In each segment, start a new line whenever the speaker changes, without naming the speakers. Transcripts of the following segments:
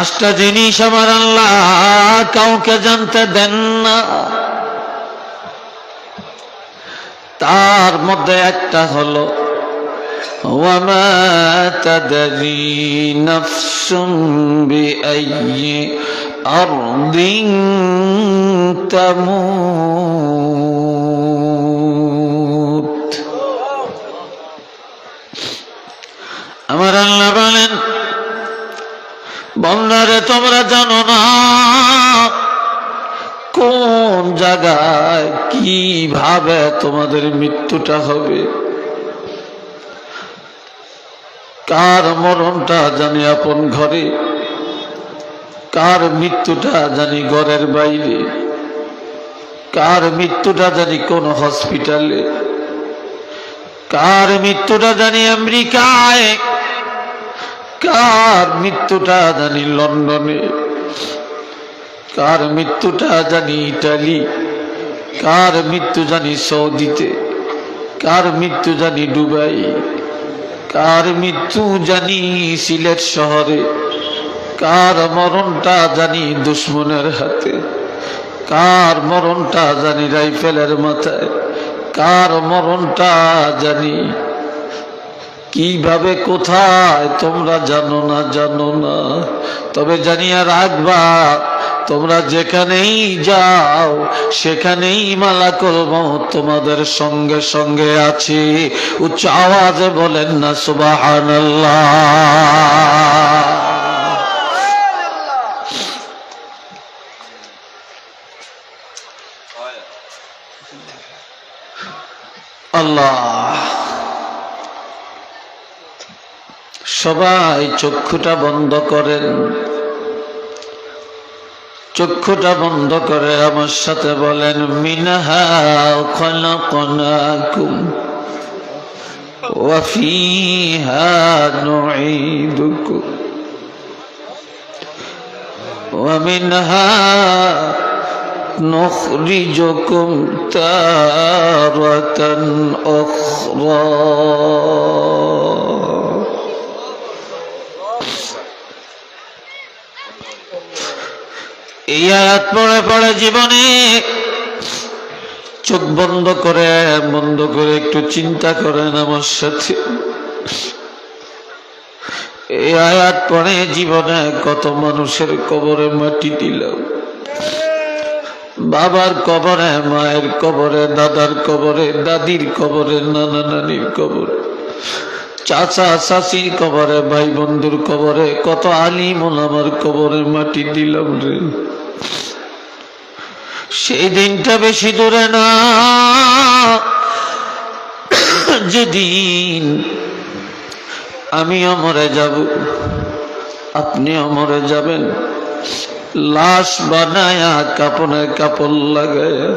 পাঁচটা জিনিস আমার আল্লাহ কাউকে জানতে দেন না তার মধ্যে একটা হলো وما تدري نفس بأي أرض تموت আমার আল্লাহ বলেন বন্ধারে তোমরা জানো না। কোন জায়গায় কীভাবে তোমাদের মৃত্যুটা হবে? কার মরণটা জানি আপন ঘরে? কার মৃত্যুটা জানি ঘরের বাইরে? কার মৃত্যুটা জানি কোন হসপিটালে? কার মৃত্যুটা জানি আমেরিকায়? কার মৃত্যুটা জানি লন্ডনে? কার মৃত্যুটা জানি ইটালি? কার মৃত্যু জানি সৌদিতে? কার মৃত্যু জানি দুবাই? কার মৃত্যু জানি সিলেট শহরে? কার মরণটা জানি দুশ্মনের হাতে? কার মরণটা জানি রাইফেলের মাথায়? কার মরণটা জানি কীভাবে, কোথায়, তোমরা জানো না জানো না। তবে জানিয়া রাখবা, তোমরা যেখানেই যাও, সেখানেই মালা করব তোমাদের সঙ্গে সঙ্গে আছে। উচ্চ আওয়াজে বলেন না সুবাহান আল্লাহ। সবাই চক্ষুটা বন্ধ করেন চক্ষুটা বন্ধ করে আমার সাথে বলেন মিনহা খলকনাকুম وفيها نعيدكم ومنها نخرجكم تارة أخرى এই আয়াত পড়ে পড়ে জীবনে। চোখ বন্ধ করে বন্ধ করে একটু চিন্তা করেন আমার সাথে। এই আয়াত পড়ে জীবনে কত মানুষের কবরে মাটি দিলাম। বাবার কবরে, মায়ের কবরে, দাদার কবরে, দাদির কবরে, নানা নানির কবরে, চাচা, চাচির কবরে, ভাই বন্ধুর কবরে, কত আলিম আমার কবরে মাটি দিলাম রে। সেই দিনটা বেশি দূরে না। যেদিন আমিও মরে যাব আপনিও মরে যাবেন। লাশ বানায়া কাপড়ের কাপড় লাগায়া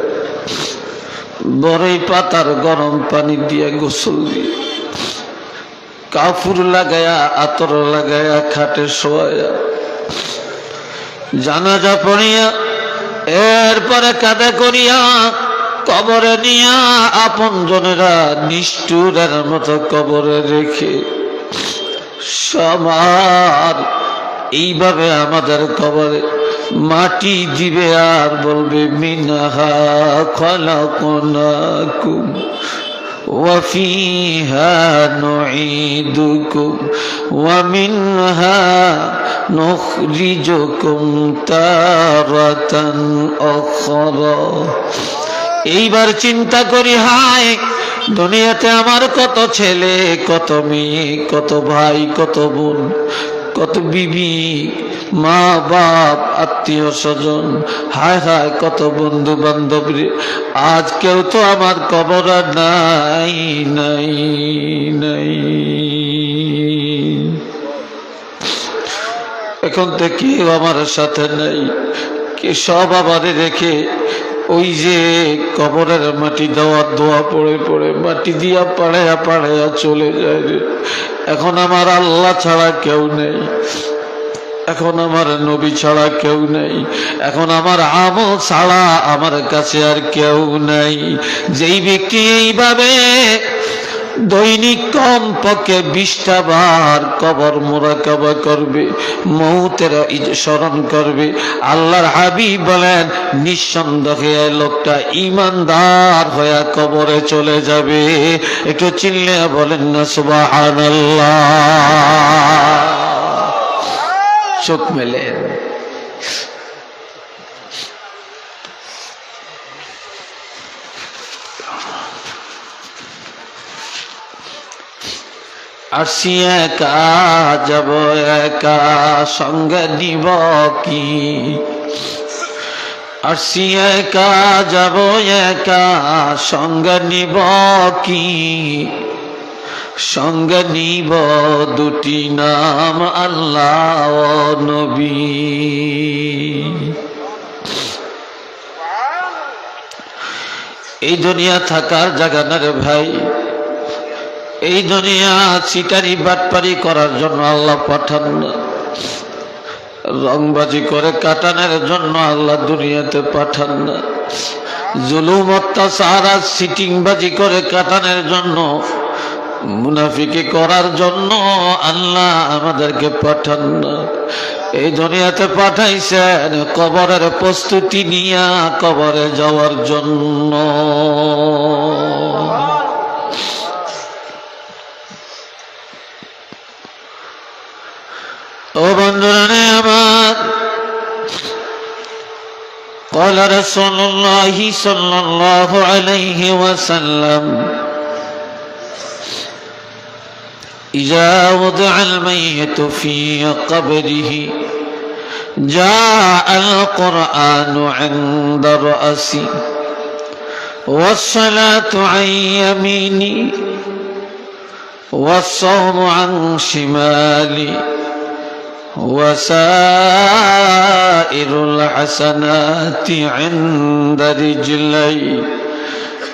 বড়ই পাতার গরম পানি দিয়ে গোসল দিয়ে। কাফুর লাগায়া, আতর লাগায়া, খাটে শোয়া জানাজা পড়িয়া এরপরে কাদে করিয়া কবরে নিয়া আপন জনেরা নিষ্ঠুরের মতো কবরে রেখে সবার এইভাবে আমাদের কবরে মাটি দিবে আর বলবে, মিনাহা খলাকুম وفيها نعيدكم ومنها نخرجكم تارة أخرى এইবার চিন্তা করি হায় দুনিয়াতে আমার কত ছেলে কত মেয়ে কত ভাই কত বোন কত বিবি মা, বাপ, আত্মীয় স্বজন, হায় হায়, কত বন্ধু বান্ধব আজ কেউ তো আমার কবর নাই নাই নাই। এখন তো কেউ আমার সাথে নাই। কে সব আবারে রেখে ওই যে কবরের মাটি দেওয়ার দোয়া পড়ে পড়ে, মাটি দিয়া পাড়ায়া পাড়ায়া চলে যায় রে। এখন আমার আল্লাহ ছাড়া কেউ নেই। এখন আমার নবী ছাড়া কেউ নেই। এখন আমার আমল ছাড়া আমার কাছে আর কেউ নাই। যেই ব্যক্তি এইভাবে দৈনিক কম পক্ষে বিশটা বার কবর মোরাকাবা করবে, মৌতের স্মরণ করবে, আল্লাহর হাবিব বলেন, নিঃসন্দেহে লোকটা ইমানদার হয়ে কবরে চলে যাবে। একটু চিল্লে বলেন না সুবাহান চোখ মেলে। আসি একা যাব একা, সঙ্গে নিব কি? আসি একা যাব একা, সঙ্গে নিব কি? সঙ্গে নিব দুটি নাম আল্লাহ নবী। এই দুনিয়া থাকার জায়গা না রে ভাই। এই দুনিয়া চিটারি বাটপারি করার জন্য আল্লাহ পাঠান। না রংবাজি করে কাটানোর জন্য আল্লাহ দুনিয়াতে পাঠান। না জুলুম, অত্যাচার আর সিটিংবাজি করে কাটানোর জন্য মুনাফিকি করার জন্য আল্লাহ আমাদেরকে পাঠান না এই দুনিয়াতে পাঠাইছেন কবরের প্রস্তুতি নিয়া কবরে যাওয়ার জন্য ও বন্ধুরা রে আমার قال رسول الله صلى الله عليه وسلم إذا وضع الميت في قبره جاء القرآن عند رأسي والصلاة عن يميني والصوم عن شمالي وسائر الحسنات عند رجلي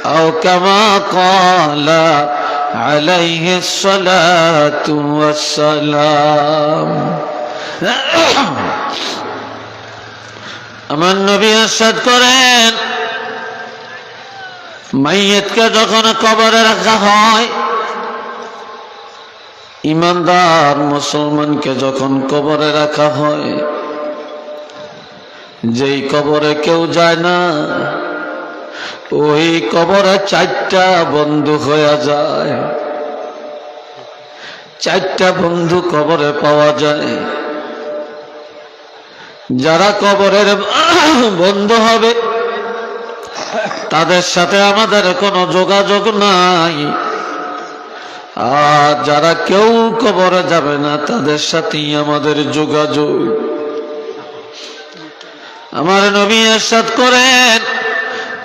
أو كما قال عليه الصلاة والسلام আমার নবী আসাদ করেন মাইয়েতকে যখন কবরে রাখা হয় ইমানদার মুসলমানকে যখন কবরে রাখা হয় যেই কবরে কেউ যায় না ওই কবরে চারটা বন্ধু হয়ে যায়। চারটা বন্ধু কবরে পাওয়া যায়। যারা কবরের বন্ধু হবে, তাদের সাথে আমাদের কোনো যোগাযোগ নাই। আর যারা কেউ কবরে যাবে না, তাদের সাথেই আমাদের যোগাযোগ। আমার নবী এরশাদ করেন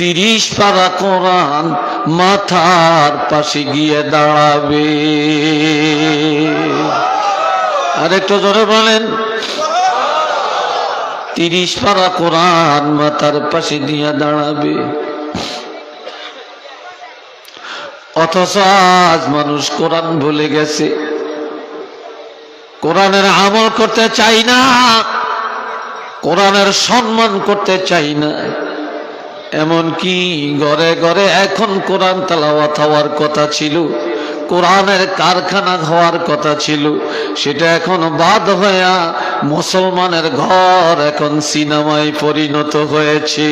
তিরিশ পারা কোরআন মাথার পাশে গিয়ে দাঁড়াবে। আর একটু জোরে বলেন। তিরিশ পারা কোরআন মাথার পাশে দিয়ে দাঁড়াবে। অথচ আজ মানুষ কোরআন ভুলে গেছে। কোরআনের আমল করতে চাই না, কোরআনের সম্মান করতে চাই না। এমনকি ঘরে ঘরে এখন কোরআন তালাওয়াত হওয়ার কথা ছিল, কোরআনের কারখানা হওয়ার কথা ছিল, সেটা এখন বাদ হইয়া মুসলমানের ঘর এখন সিনেমায় পরিণত হয়েছে।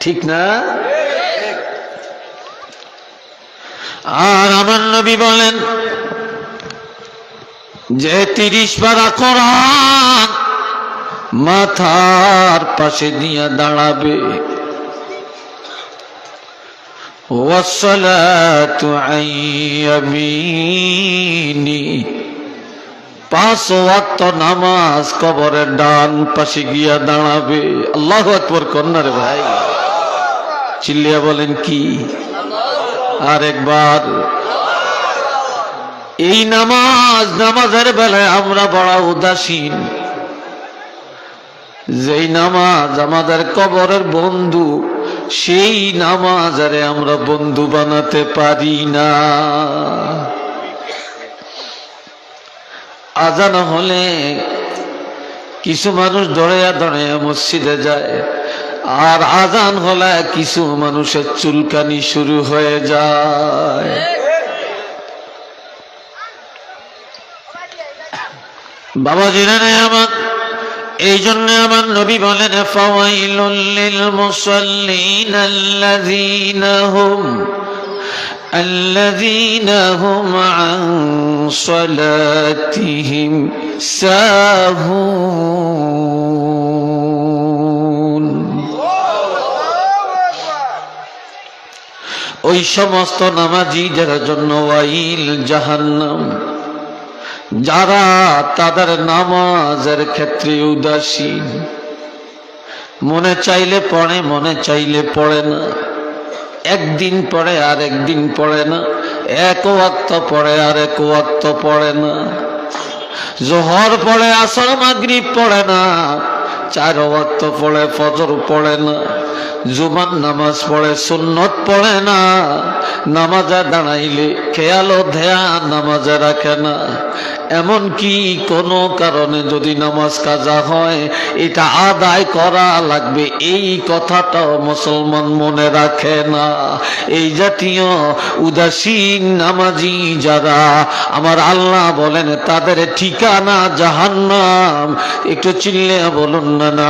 ঠিক না? আর আমার নবী বলেন, যে তিরিশ পারা কোরআন মাথার পাশে দিয়ে দাঁড়াবে والصلاة عن يميني পাঁচ ওয়াক্ত নামাজ কবরের ডান পাশে গিয়া দাঁড়াবে আল্লাহ আকবর কন্যার ভাই চিল্লিয়া বলেন কি আর একবার এই নামাজ নামাজের বেলায় আমরা বড় উদাসীন যেই নামাজ আমাদের কবরের বন্ধু, সেই নামাজ আরে আমরা বন্ধু বানাতে পারি না। আজান হলে কিছু মানুষ দড়াইয়া দড়াইয়া মসজিদে যায়, আর আজান হলে কিছু মানুষের চুলকানি শুরু হয়ে যায়। বাবা জেনে আমার এই জন্য আমার নবী বলেন ফাওয়াইলুল মুসাল্লিন আল্লাযীনা হুম الذين هم عن صلاتهم ساهون ওই সমস্ত নামাজিদের জন্য ওয়াইল জাহান্নাম যারা তাদের নামাজের ক্ষেত্রে উদাসীন, মনে চাইলে পড়ে, মনে চাইলে পড়ে না। একদিন পড়ে আর একদিন পড়ে না। এক ওয়াক্ত পড়ে আর এক ওয়াক্ত পড়ে না। জোহর পড়ে, আসর, মাগরিব পড়ে না। চার ওয়াক্ত পড়ে, ফজর পড়ে না। জুমান নামাজ পড়ে, সুন্নত পড়ে না। নামাজে দাঁড়াইলে খেয়াল, ধ্যান, নামাজে রাখে না। এমন কি কোনো কারণে যদি নামাজ কাজা হয়, এটা আদায় করা লাগবে। এই কথাটাও মুসলমান মনে রাখে না। এই জাতীয় উদাসীন নামাজি যারা, আমার আল্লাহ বলেন, তাদের ঠিকানা জাহান্নাম। একটু চিল্লে বলুন, না না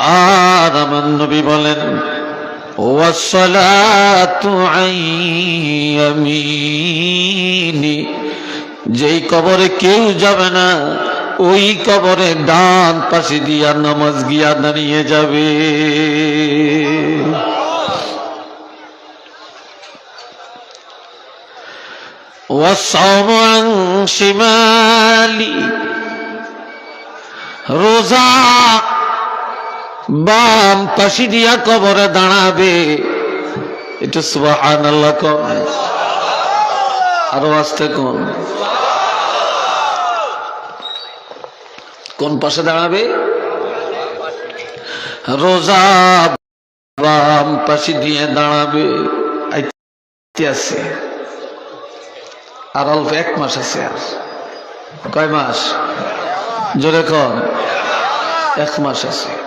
আর আমার নবী বলেন যেই কবরে কেউ যাবে না, ওই কবরে ডান পাশে দিয়া নামাজ গিয়া দাঁড়িয়ে যাবে। রোজা বাম পাশি দিয়া কবরে দাঁড়াবে। একটু সুবাহান আল্লাহ কম। আরও আসতে কোন কোন পাশে দাঁড়াবে? রোজা বাম পাশে দিয়ে দাঁড়াবে। আছে। আর অল্প এক মাস আছে আর। কয় মাস? জোরে কন। এক মাস আছে।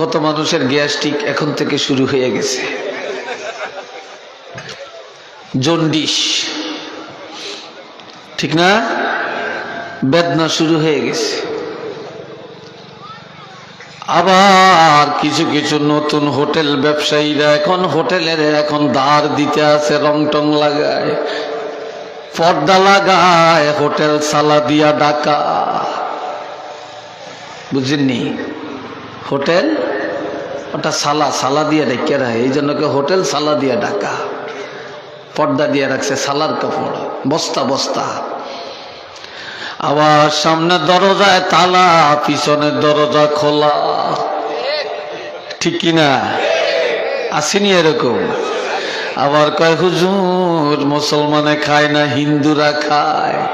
কত মানুষের গ্যাস্ট্রিক এখন থেকে শুরু হয়ে গেছে। জন্ডিস। ঠিক না? বেদনা শুরু হয়ে গেছে। আবার কিছু কিছু নতুন হোটেল ব্যবসায়ীরা এখন হোটেলের এখন দাঁড় দিতে আছে রং টং লাগায়। পর্দা লাগায়, হোটেল সালা দিয়া ডাকা। বুঝেননি? হোটেল ওটা সালা সালা দিয়ে ডেকে রাখে। এই জন্য হোটেল সালা দিয়ে ডাকা। পর্দা দিয়ে রাখছে সালার কাপড়। বস্তা বস্তা। আবার সামনে দরজায় তালা পিছনের দরজা খোলা। ঠিক কিনা? আসেনি এরকম। আবার কয়, হুজুর, মুসলমানে খায় না, হিন্দুরা খায়।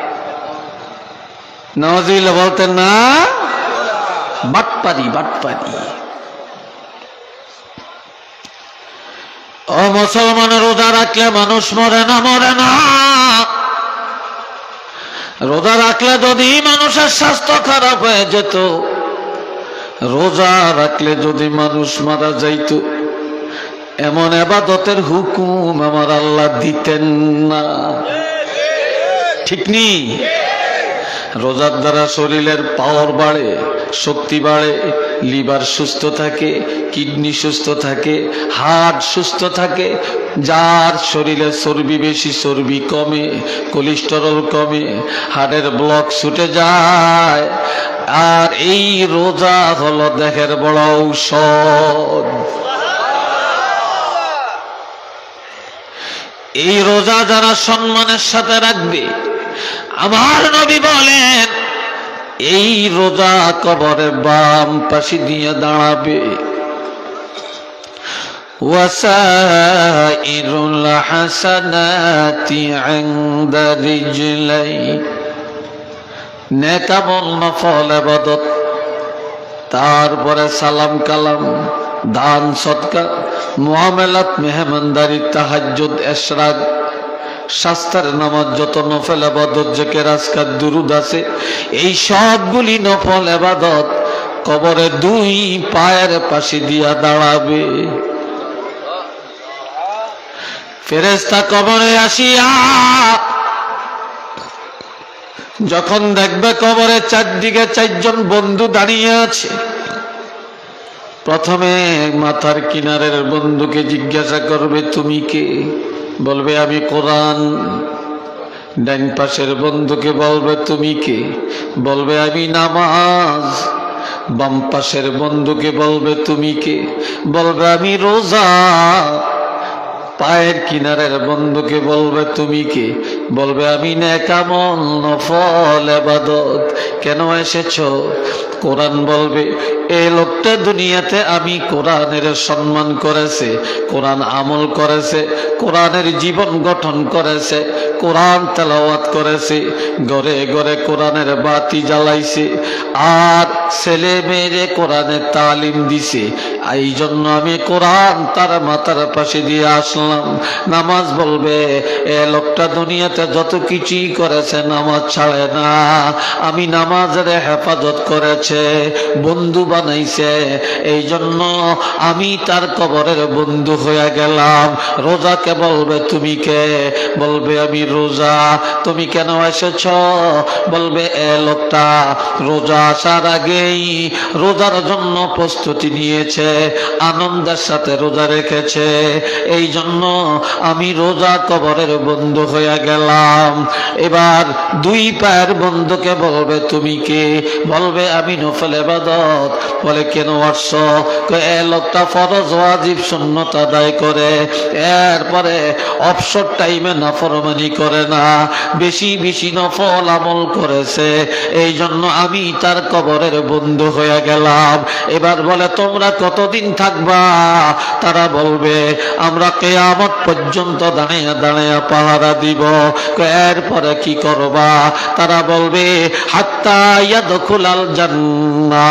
নওয়াজিল্লা বলতেন, না, বাটপারি বাটপারি। ও মুসলমানের রোজা রাখলে মানুষ মরে না মরে না। রোজা রাখলে যদি মানুষের স্বাস্থ্য খারাপ হয়ে যেত, রোজা রাখলে যদি মানুষ মারা যাইত, এমন এবাদতের হুকুম আমার আল্লাহ দিতেন না। ঠিক নি? রোজার দ্বারা শরীরের পাওয়ার বাড়ে, শক্তি বাড়ে লিভার সুস্থ থাকে, কিডনি সুস্থ থাকে হার্ট সুস্থ থাকে, যার শরীরে চর্বি বেশি, চর্বি কমে, কোলেস্টেরল কমে, হাড়ের ব্লক ছুটে যায়। আর এই রোজা হলো দেহের বড় ঔষধ। এই রোজা যারা সম্মানের সাথে রাখবে, আমার নবী বলেন এই রোজা কবরে বাম পাশে দিয়ে দাঁড়াবে وسائر الحسنات عند رجلي নেকামল নফল আবাদত তারপরে সালাম কালাম দান সৎকা মুআমালাত মেহমানদারি তাহাজ্জুদ এশরাক শাস্তার নামাজ যত নফল আবাদত জেকের আজকার দুরুদ আছে, এই সবগুলি নফল আবাদত কবরে দুই পায়ের পাশে দিয়া দাঁড়াবে। ফেরেস্তা কবরে আসিয়া যখন দেখবে কবরে চারদিকে চারজন বন্ধু দাঁড়িয়ে আছে, প্রথমে মাথার কিনারের বন্ধুকে জিজ্ঞাসা করবে, তুমি কে? বলবে, আমি কোরআন। ডাইন পাশের বন্ধুকে বলবে, তুমি কে? বলবে, আমি নামাজ। বাম পাশের বন্ধুকে বলবে, তুমি কে? বলবে, আমি রোজা। পায়ের কিনারের বন্ধুকে বলবে, তুমি কে? বলবে, আমি নেকামল নফল এবাদত কেন এসেছ? কোরআন বলবে, এ লোকটা দুনিয়াতে আমি কোরআনের সম্মান করেছে, কোরআন আমল করেছে, কোরআনের জীবন গঠন করেছে, কোরআন তেলাওয়াত করেছে, ঘরে ঘরে কোরআনের বাতি জ্বালাইছে, আর ছেলে মেয়েরে কোরআনের তালিম দিছে। এই জন্য আমি কোরআন তার মাথার পাশে দিয়ে আসলাম। নামাজ বলবে, এ লোকটা দুনিয়াতে যত কিছুই করেছে নামাজ ছাড়ে না। আমি নামাজের হেফাজত করেছে, বন্ধু বানাইছে এই জন্য আমি তার কবরের বন্ধু হয়ে গেলাম। রোজাকে বলবে, তুমি কে? বলবে, আমি রোজা। তুমি কেন এসেছ? বলবে, এ লোকটা রোজা আসার আগেই রোজার জন্য প্রস্তুতি নিয়েছে, আনন্দের সাথে রোজা রেখেছে। এই জন্য আমি রোজা কবরের বন্ধু হয়ে গেলাম। এবার দুই পায়ের বন্ধুকে বলবে তুমি কে? বলবে আমি নফল এবাদত বলে কেন কয়, এ লোকটা ফরজ ওয়াজিব সুন্নত আদায় করে। এরপরে অবসর টাইমে নাফরমানি করে না। বেশি বেশি নফল আমল করেছে। এই জন্য আমি তার কবরের বন্ধু হয়ে গেলাম। এবার বলে তোমরা কতদিন থাকবা? তারা বলবে আমরা কেয়ামত পর্যন্ত দাঁড়িয়ে দাঁড়িয়ে পাহারা দিব। এরপরে কি করবা? তারা বলবে, হাত্তা ইয়াদখুলাল জান্না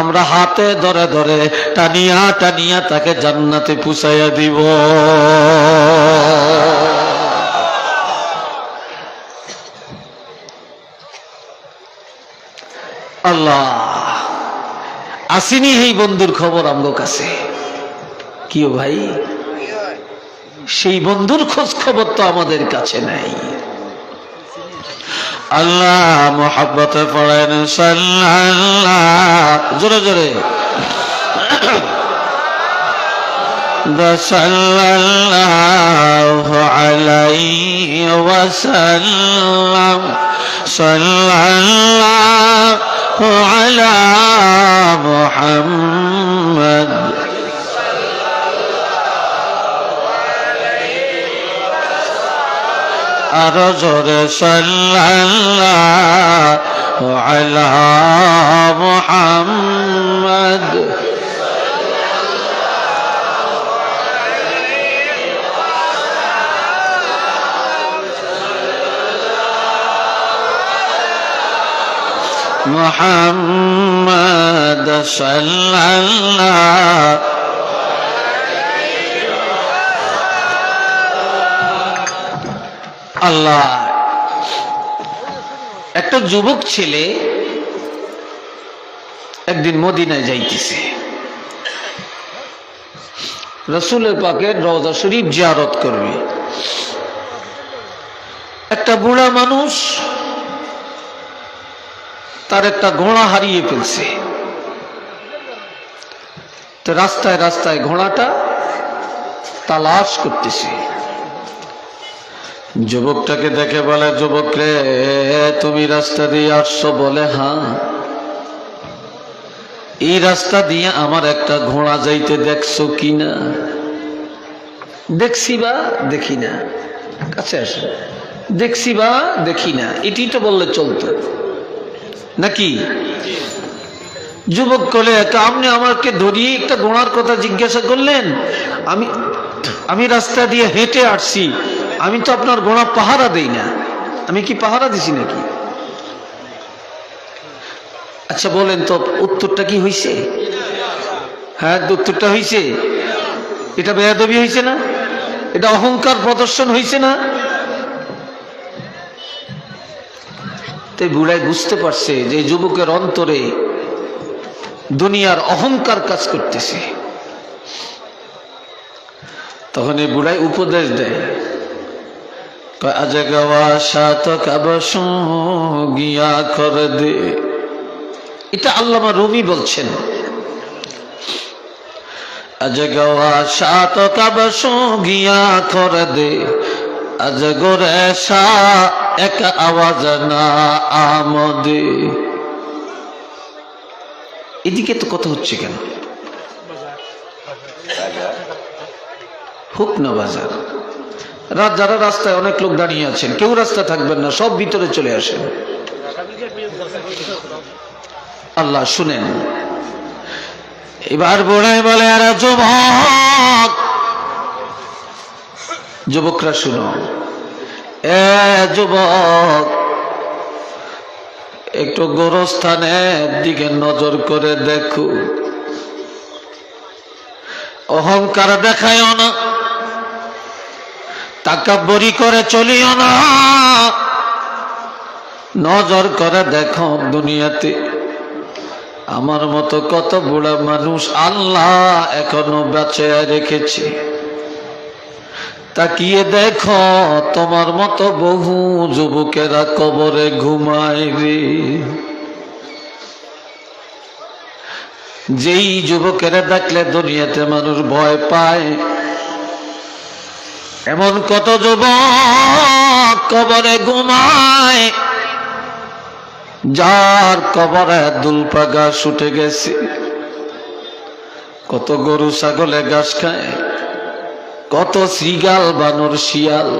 আমরা হাতে ধরে ধরে টানিয়া টানিয়া তাকে জান্নাতে পুষাইয়া দিব। আল্লাহ, আসিনি এই বন্ধুর খবর আমগো কাছে। কি ভাই? সেই বন্ধুর খোঁজ খবর তো আমাদের কাছে নাই। আল্লাহ মোহাব্বতে পড়েন জোরে জোরে। সাল্লাহ মোহাম্মদ। আরও জোরে সাল্লাল্লাহু আলা মুহাম্মদ মুহাম্মদ সাল্লাল্লাহু আল্লাহ। একটা যুবক ছেলে একদিন মদিনায় যাইতেছে। রসুলের পাকের রওজা শরীফ জিয়ারত করবে। একটা বুড়া মানুষ তার একটা ঘোড়া হারিয়ে ফেলছে। রাস্তায় রাস্তায় ঘোড়াটা তালাশ করতেছে। যুবকটাকে দেখে বলে যুবক রে তুমি রাস্তা দিয়ে আসছো বলে হ্যাঁ? এই রাস্তা দিয়ে আমার একটা ঘোড়া যাইতে দেখছ কিনা? দেখছি বা দেখি না? কাছে আসো। দেখছি বা দেখি না। এটি তো বললে চলতো। নাকি? যুবক কলে, তা আপনি আমাকে ধরিয়ে একটা গোড়ার কথা জিজ্ঞাসা করলেন? আমি আমি রাস্তা দিয়ে হেঁটে আসছি। আমি তো আপনার গোড়া পাহারা দেই না। আমি কি পাহারা দিছি নাকি? আচ্ছা বলেন তো, উত্তরটা কি হয়েছে হ্যাঁ উত্তরটা হয়েছে এটা বেয়াদবি হয়েছে না? এটা অহংকার প্রদর্শন হয়েছে না? তাই বুড়াই বুঝতে পারছে যে যুবকের অন্তরে দুনিয়ার অহংকার কাজ করতেছে। তখন এই বুড়াই উপদেশ দেয় আজ গাওয়া সাত কাবাস গিয়া কর দে। এটা আল্লামা রুমি বলছেন। আজ গাওয়া সাত কাবাস গিয়া কর দে। আজ গোরে সা এক আওয়াজ না আমদে এদিকে তো কথা হচ্ছে কেন? হোক না বাজার। রাত যারা রাস্তায় অনেক লোক দাঁড়িয়ে আছেন, কেউ রাস্তা থাকবেন না, সব ভিতরে চলে আসেন। আল্লাহ শুনেন। এবার বোড়াই বলে, আর যুবক, যুবকরা শুনো। এ যুবক, একটু গোরস্থানের দিকে নজর করে দেখো। অহংকার দেখায় না। তাকাব্বরি করে চলিও না। নজর করে দেখো দুনিয়াতে। আমার মতো কত বুড়া মানুষ আল্লাহ এখনও বেঁচে রেখেছে। তাকিয়ে দেখো তোমার মতো বহু যুবকেরা কবরে ঘুমায় রে যেই যুবকেরা দেখলে দুনিয়াতে মানুষ ভয় পায় এমন কত যুবক কবরে ঘুমায়, যার কবরে দুলপা গাছ উঠে গেছে। কত গরু ছাগলে ঘাস খায়, কত শ্রীগাল বানর শিয়াল।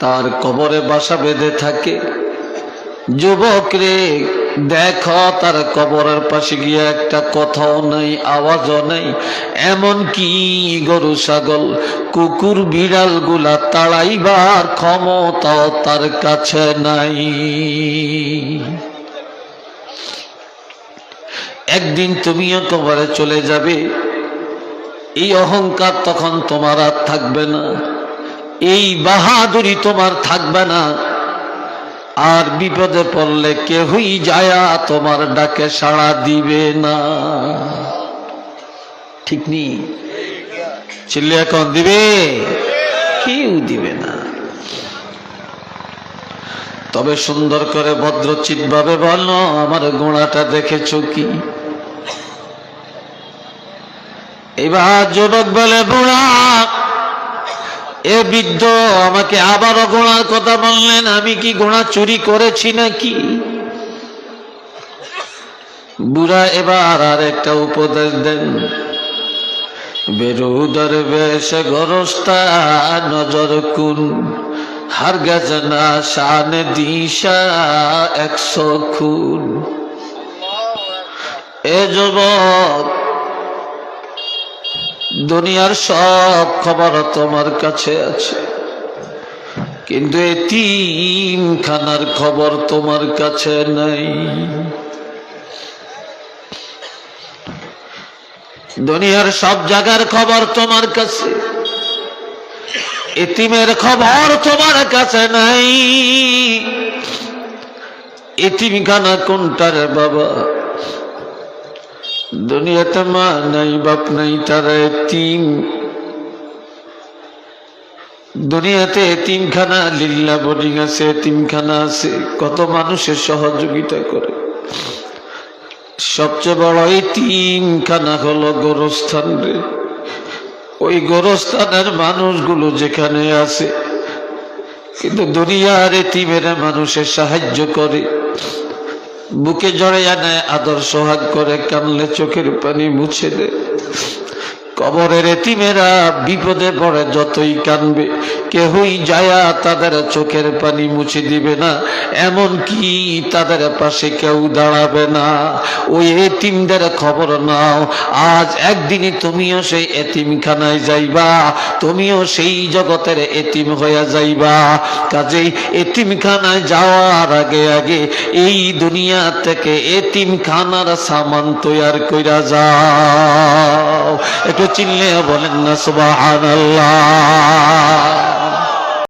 তার কবরে বাসা বেঁধে থাকে। যুবক রে দেখ, তার কবরের পাশে গিয়ে একটা কথাও নাই, আওয়াজও নাই। এমন কি গরু, ছাগল, কুকুর বিড়ালগুলা তাড়াইবার ক্ষমতাও তার কাছে নাই। একদিন তুমিও কবরে চলে যাবে। এই অহংকার তখন তোমার আর থাকবে না। এই বাহাদুরি তোমার থাকবে না। আর বিপদে পড়লে কেহই যায়া তোমার ডাকে সাড়া দিবে না। ঠিক নি? চিল্লি এখন দিবে? কেউ দিবে না। তবে সুন্দর করে ভদ্রচিত ভাবে বলো, আমার গোড়াটা দেখেছ কি? এবার যুবক বলে, বুড়া এ বৃদ্ধ আমাকে আবারও ঘোড়ার কথা বললেন, আমি কি ঘোড়া চুরি করেছি নাকি? বুড়া এবার আর একটা উপদেশ দেন। বেরুদর বেশ গরস্তা নজর কুন, হার গেছে না শান দিশা একশো খুন। এ যুবক দুনিয়ার সব খবর তোমার কাছে আছে। কিন্তু খানার খবর তোমার কাছে নাই। দুনিয়ার সব জায়গার খবর তোমার কাছে, এতিমের খবর তোমার কাছে নাই। এতিমখানা কোনটার বাবা? দুনিয়াতে মা নাই, বাপ নাই, তারা তিন দুনিয়াতে এতিমখানা, লিল্লা বোর্ডিং আছে, এতিমখানা আছে। কত মানুষের সহযোগিতা করে। সবচেয়ে বড় এই এতিমখানা হলো গোরস্থান রে। ওই গোরস্থানের মানুষগুলো যেখানে আছে, কিন্তু দুনিয়া দুনিয়ার এতিমের মানুষের সাহায্য করে। বুকে জড়াইয়া নেয় আদর সোহাগ করে কানলে চোখের পানি মুছে দে কবরের এতিমেরা বিপদে পড়ে, যতই কানবে, কেহই যায়া তাদের চোখের পানি মুছে দিবে না এমন কি তাদের পাশে কেউ দাঁড়াবে না। ওই এতিমদের খবর নাও, আজ একদিনই তুমিও সেই এতিমখানায় যাইবা, তুমিও সেই জগতের এতিম হইয়া যাইবা। কাজেই এতিমখানায় যাওয়ার আগে আগে এই দুনিয়া থেকে এতিমখানার সামান তৈয়ার কইরা যাও। একটু চিনলে বলেন না সুবহানাল্লাহ।